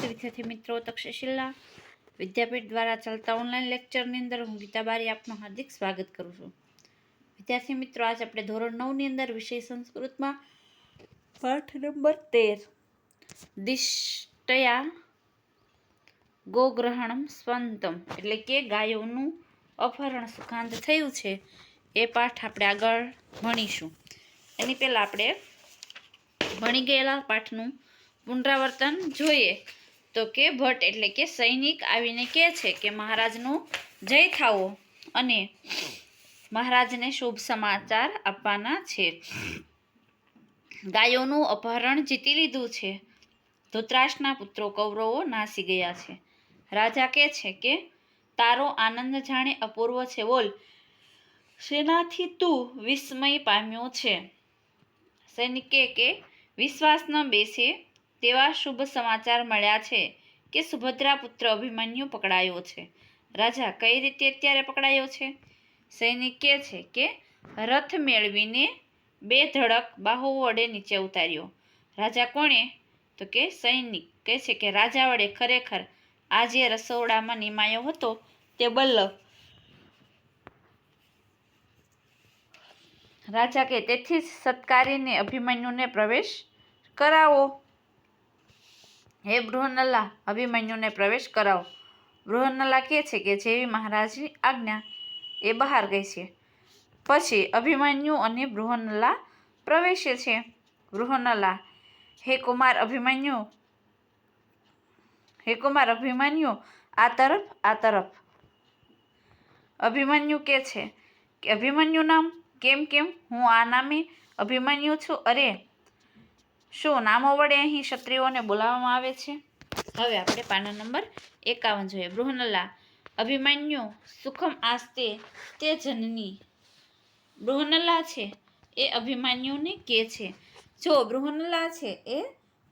નમસ્તે વિદ્યાર્થી મિત્રો તક્ષશિલા વિદ્યાપીઠ દ્વારા ચાલતા ઓનલાઈન લેક્ચરની અંદર હું ગીતા બારી આપનું હાર્દિક સ્વાગત કરું છું. વિદ્યાર્થી મિત્રો, આજ આપણે ધોરણ નવની અંદર વિષય સંસ્કૃતમાં પાઠ નંબર તેર. દિષ્ટયા ગોગ્રહણમ સ્વંતમ, એટલે કે ગાયોનું અપહરણ સુખાંત થયું છે, એ પાઠ આપણે આગળ ભણીશું. એની પહેલાં આપણે ભણી ગયેલા પાઠનું પુનરાવર્તન જોઈએ. તો કે ભટ્ટ એટલે કે સૈનિક આવીને કહે છે કે મહારાજનું જય થાવો અને મહારાજને શુભ સમાચાર આપવાના છે. ગાયોનું અપહરણ જીતી લીધું છે. ધૃતરાષ્ટ્રના પુત્રો કૌરવો નાસી ગયા છે. રાજા કહે છે કે, તારો આનંદ જાણે અપૂર્વ છે. બોલ, શેનાથી તું વિસ્મય પામ્યો છે? સૈનિકે કે, વિશ્વાસ ન બેસે તેવા શુભ સમાચાર મળ્યા છે કે સુભદ્રા પુત્ર અભિમન્યુ પકડાયો છે. રાજા કઈ રીતે અત્યારે પકડાયો છે? સૈનિક કહે છે કે રથ મેળવીને બે ધડક બાહુ વડે નીચે ઉતાર્યો. રાજા કોણે? તો કે સૈનિક કહે છે કે રાજા વડે ખરેખર આ જે રસોડામાં નિમાયો હતો તે બલ્લભ. રાજા કે તેથી જ સત્કારીને અભિમન્યુને પ્રવેશ કરાવો. હે બૃહનલ્લા, અભિમન્યુને પ્રવેશ કરાવો. બૃહનલ્લા કહે છે કે જેવી મહારાજની આજ્ઞા એ બહાર ગઈ છે. પછી અભિમન્યુ અને બૃહનલ્લા પ્રવેશે છે. બૃહનલ્લા, હે કુમાર અભિમન્યુ, હે કુમાર અભિમન્યુ, આ તરફ આ તરફ. અભિમન્યુ કે છે કે અભિમન્યુ નામ કેમ કેમ? હું આ નામે અભિમન્યુ છું. અરે શું નામો વડે અહીં ક્ષત્રિયોને બોલાવવામાં આવે છે? હવે આપણે પાના નંબર એકાવન જોઈએ. બૃહનલા અભિમન્યુ સુખમ આસ્તે તે જનની. બૃહનલા છે, એ અભિમન્યુને કે છે. જો બૃહનલા છે, એ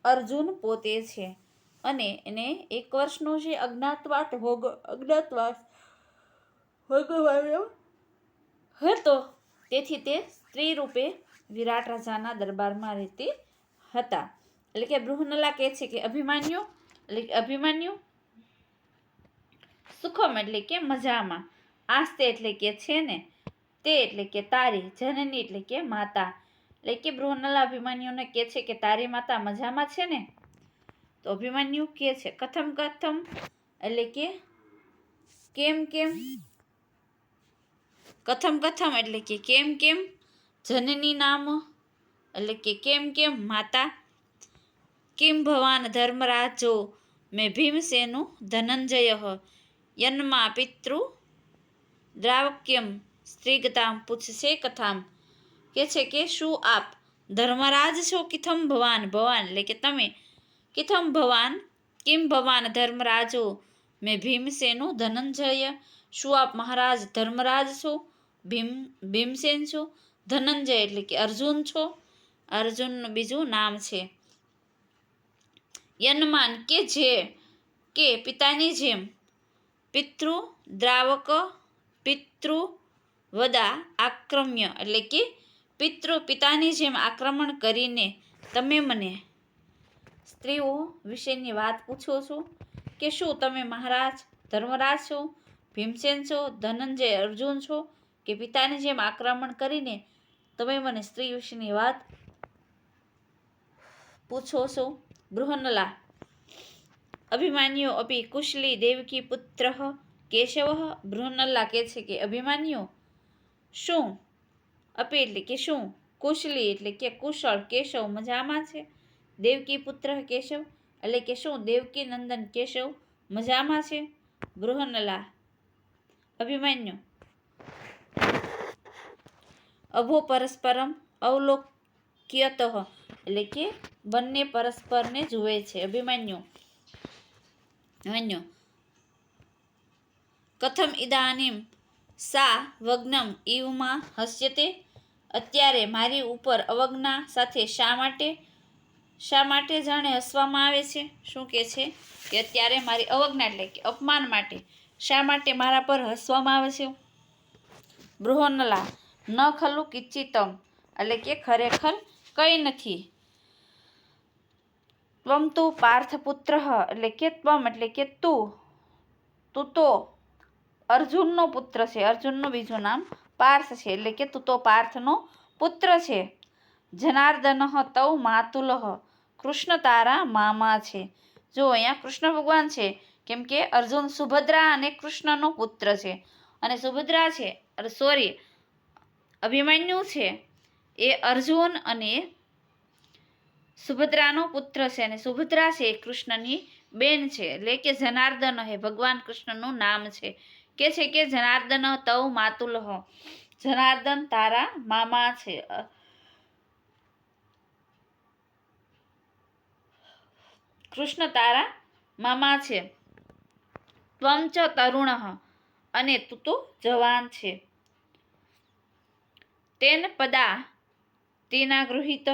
અર્જુન પોતે છે અને એને એક વર્ષનો જે અજ્ઞાતવાસ ભોગ અજ્ઞાતવાસ ભોગવાયો હતો, તેથી તે સ્ત્રી રૂપે વિરાટ રાજાના દરબારમાં રહેતી હતા. એટલે કે બૃહનલા કહે છે કે અભિમાન્યુ, એટલે કે અભિમાન્યુ સુખમ એટલે કે મજામાં. આસ્તે એટલે કે છે ને, તે એટલે કે તારી, જનની એટલે કે માતા. એટલે કે બૃહનલા અભિમાન્યુને કહે છે કે તારી માતા મજામાં છે ને? તો અભિમાન્યુ કહે છે, કથમ કથમ. એટલે કે, કેમ કેમ? કથમ કથમ એટલે કે, કેમ કેમ? જનની નામ એટલે કે કેમ કેમ માતા? કિમ ભવાન ધર્મરાજો મેં ભીમસેનું ધનંજય યન્મા પિતૃ દ્રાવક્યમ સ્ત્રીગતામ પૂછશે કથામ. કે છે કે શું આપ ધર્મરાજ છો કિથમ ભવાન? ભવાન એટલે કે તમે. કિથમ ભવાન? કિમ ભવાન ધર્મરાજો મેં ભીમસેનું ધનંજય? શું આપ મહારાજ ધર્મરાજ છો? ભીમ, ભીમસેન છો? ધનંજય એટલે કે અર્જુન છો? અર્જુનનું બીજું નામ છે. યનમાન કે જે, કે પિતાની જેમ, પિતૃ દ્રાવક, પિતૃ વદા આક્રમ્ય, એટલે કે પિતૃ પિતાની જેમ આક્રમણ કરીને તમે મને સ્ત્રીઓ વિશેની વાત પૂછો છો કે શું તમે મહારાજ, ધર્મરાજ છો, ભીમસેન છો, ધનંજય અર્જુન છો કે પિતાની જેમ આક્રમણ કરીને તમે મને સ્ત્રી વિશેની વાત પૂછો છો બૃહનલા, અભિમાન્યુ અપી કુશલી દેવકી પુત્ર કેશવ? બૃહનલ્લા કહે છે કે, અભિમાન્યુ, શું? અપી એટલે કે શું? કુશલી એટલે કે કુશળ કેશવ મજામાં છે? દેવકી પુત્ર કેશવ એટલે કે શું? દેવકી નંદન કેશવ મજામાં છે? બૃહનલા, અભિમાન્યો, અભો પરસ્પરમ અવલોક્યત એટલે કે બંને પરસ્પરને જુએ છે. અભિમાન્યુ. અભિમાન્યુ. કથમ ઇદાનીમ સા વગ્નમ ઈવમાં હસ્યતે. અત્યારે મારી ઉપર અવજ્ઞા સાથે શા માટે શા માટે જાણે હસવામાં આવે છે? શું કહે છે? કે અત્યારે મારી અવજ્ઞા એટલે કે અપમાન માટે શા માટે મારા પર હસવામાં આવે છે? બૃહનલા ન ખલું કિચિતમ. એટલે કે ખરેખર કંઈ નથી. ત્વમ તું પાર્થપુત્ર એટલે કે ત્વમ એટલે કે તું. તું તો અર્જુનનો પુત્ર છે, અર્જુનનું બીજું નામ પાર્થ છે, એટલે કે તું તો પાર્થનો પુત્ર છે. જનાર્દન તવ માતુલહ કૃષ્ણ તારા મામા છે. જો અહીંયા કૃષ્ણ ભગવાન છે, કેમ કે અર્જુન સુભદ્રા અને કૃષ્ણનો પુત્ર છે. અને સુભદ્રા છે સોરી અભિમન્યુ છે. એ અર્જુન અને સુભદ્રાનો પુત્ર છે અને સુભદ્રા છે એ કૃષ્ણની બેન છે. એટલે કે જનાર્દન હે, ભગવાન કૃષ્ણનું નામ છે. કે છે કે જનાર્દન તવ માતુલહ જનાર્દન તારા મામા છે. કૃષ્ણ તારા મામા છે. ત્વમ ચ તરુણ અને તું તો જવાન છે. તેન પદા તેના ગૃહિત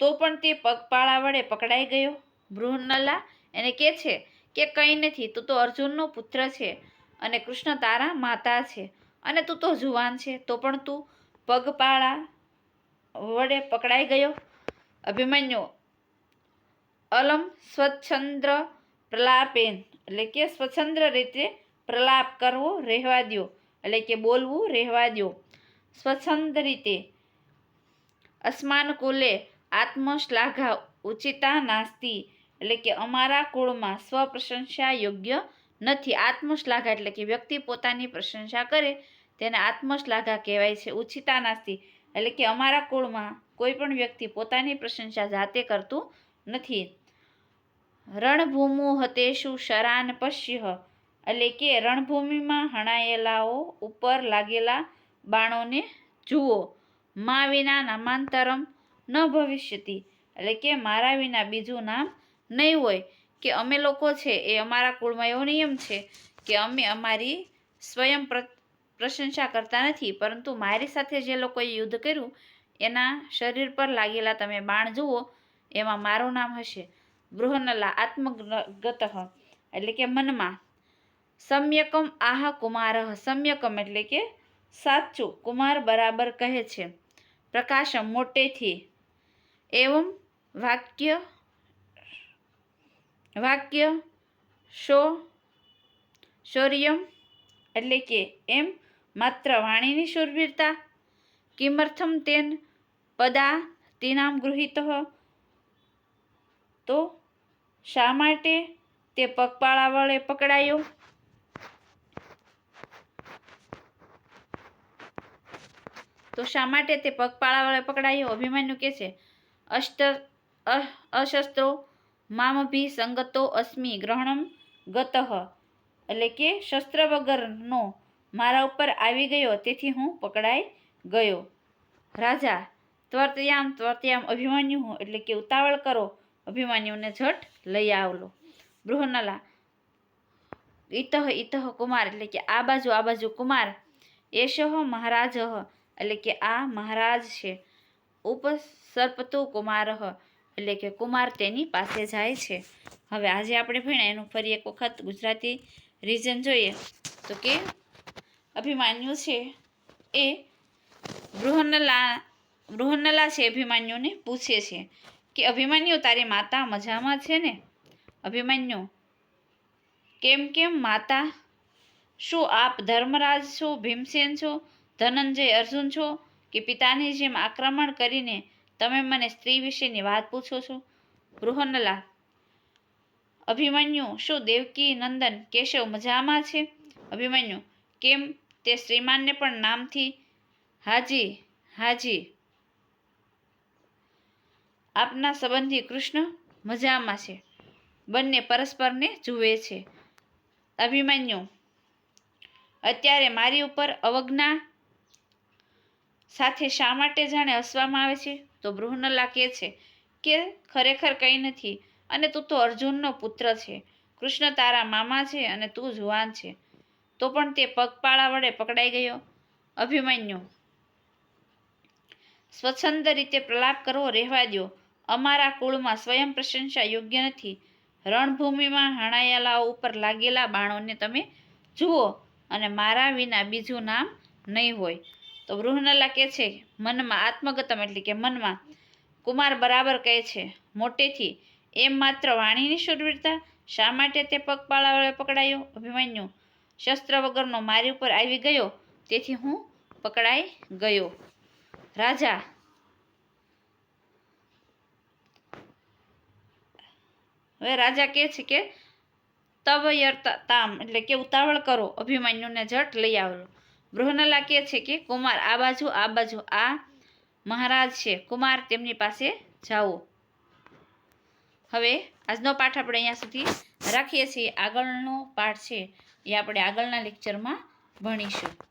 તો પણ તે પગપાળા વડે પકડાઈ ગયો? બૃહનલા એને કે છે કે કંઈ નથી, તું તો અર્જુનનો પુત્ર છે અને કૃષ્ણ તારા માતા છે અને તું તો જુવાન છે. તો પણ તું પગપાળા વડે પકડાઈ ગયો? અભિમન્યુ, અલમ સ્વચ્છંદ્ર પ્રલાપેન. એટલે કે સ્વચ્છંદ્ર રીતે પ્રલાપ કરવો રહેવા દ્યો. એટલે કે બોલવું રહેવા દ્યો. સ્વચ્છંદ રીતે અસ્માન કુલે આત્મશ્લાઘા ઉચિતા નાસ્તિ, એટલે કે અમારા કુળમાં સ્વપ્રશંસા યોગ્ય નથી. આત્મશ્લાઘા એટલે કે વ્યક્તિ પોતાની પ્રશંસા કરે, તેને આત્મશ્લાઘા કહેવાય છે, ઉચિતા નાસ્તિ. એટલે કે અમારા કુળમાં કોઈ પણ વ્યક્તિ પોતાની પ્રશંસા જાતે કરતું નથી. રણભૂમુ હતેશુ શરાન પશ્ય, એટલે કે રણભૂમિમાં હણાયેલાઓ ઉપર લાગેલા બાણોને જુઓ. મા વિના નામાંતરમ ન ભવિષ્યતિ. એટલે કે મારા વિના બીજું નામ નહીં હોય. કે અમે લોકો છે એ અમારા કુળમાં એવો નિયમ છે કે અમે અમારી સ્વયં પ્ર- પ્રશંસા કરતા નથી. પરંતુ મારી સાથે જે લોકોએ યુદ્ધ કર્યું, એના શરીર પર લાગેલા તમે બાણ જુઓ, એમાં મારું નામ હશે. બૃહનલા આત્મગત. એટલે કે મનમાં. સમ્યકમ આહ કુમાર. સમ્યકમ એટલે કે સાચું. કુમાર બરાબર કહે છે. પ્રકાશમ મોટેથી. એવમ વાક્ય વાક્ય શો શૌર્યમ એટલે કે એમ માત્ર વાણીની શૂરવીરતા કિમર્થમ તેન પદા તેનામ ગૃહિત તો શા માટે તે પગપાળા વડે પકડાયો? તો શા માટે તે પગપાળા વડે પકડાયો? અભિમન્યુ કે છે અષ્ટ અશસ્ત્રો મામભી સંગતો અસ્મિ ગ્રહણમ ગતઃ. એટલે કે શસ્ત્ર વગરનો મારા ઉપર આવી ગયો, તેથી હું પકડાઈ ગયો. રાજા, ત્વર્તયામ ત્વર્તયામ અભિમન્યુ એટલે કે ઉતાવળ કરો, અભિમન્યુને ઝટ લઈ આવલો. બૃહનલા ઇતઃ ઇતઃ કુમાર, એટલે કે આ બાજુ આ બાજુ કુમાર, એશઃ મહારાજ, એટલે કે આ મહારાજ છે. ઉપસર્પતુ કુમાર એટલે કે કુમાર તેની પાસે જાય છે. હવે આજે આપણે ભણ્યા એનું ફરી એક વખત ગુજરાતી રીઝન જોઈએ. તો કે અભિમાન્યુ છે એ બૃહનલા બૃહનલા છે અભિમાન્યુને પૂછે છે કે અભિમાન્યુ, તારી માતા મજામાં છે ને? અભિમન્યુ, કેમ કેમ માતા? શું આપ ધર્મરાજ છો, ભીમસેન છો, ધનંજય અર્જુન છો? કે પિતાની જેમ આક્રમણ કરીને તમે મને સ્ત્રી વિશેની વાત પૂછો છો? બૃહન્નલા અભિમન્યુ, શું દેવકી નંદન કેશવ મજામાં છે? અભિમન્યુ, કેમ તે શ્રીમાનને પણ નામથી હાજી હાજી. આપના સંબંધી કૃષ્ણ મજામાં છે. બંને પરસ્પરને જુએ છે. અભિમન્યુ, અત્યારે મારી ઉપર અવજ્ઞા સાથે શા માટે જાણે હસવામાં આવે છે? તો બૃહનલા કહે છે કે, ખરેખર કંઈ નથી અને તું તો અર્જુનનો પુત્ર છે. કૃષ્ણ તારા મામા છે અને તું જુવાન છે. તો પણ તે પગપાળા વડે પકડાઈ ગયો. અભિમન્યુ, સ્વચ્છંદ રીતે પ્રલાપ કરવો રહેવા દ્યો. અમારા કુળમાં સ્વયં પ્રશંસા યોગ્ય નથી. રણભૂમિમાં હણાયેલાઓ ઉપર લાગેલા બાણોને તમે જુઓ અને મારા વિના બીજું નામ નહીં હોય. તો બૃહનલા કહે છે, મનમાં આત્મગતમ એટલે કે મનમાં કુમાર બરાબર કહે છે, મોટેથી એમ માત્ર વાણીની શૂરવીરતા શા માટે તે પગપાળા વડે પકડાયો? અભિમન્યુ, શસ્ત્ર વગરનો મારી ઉપર આવી ગયો, તેથી હું પકડાઈ ગયો. રાજા, હવે રાજા કહે છે કે તવ તામ એટલે કે ઉતાવળ કરો. અભિમન્યુને જટ લઈ આવેલો. બૃહનલા કહે છે કે કુમાર આ બાજુ આ બાજુ, આ મહારાજ છે. કુમાર, તેમની પાસે જાઓ. હવે આજનો પાઠ આપણે અહીંયા સુધી રાખીએ છીએ. આગળનો પાઠ છે એ આપણે આગળના લેક્ચરમાં ભણીશું.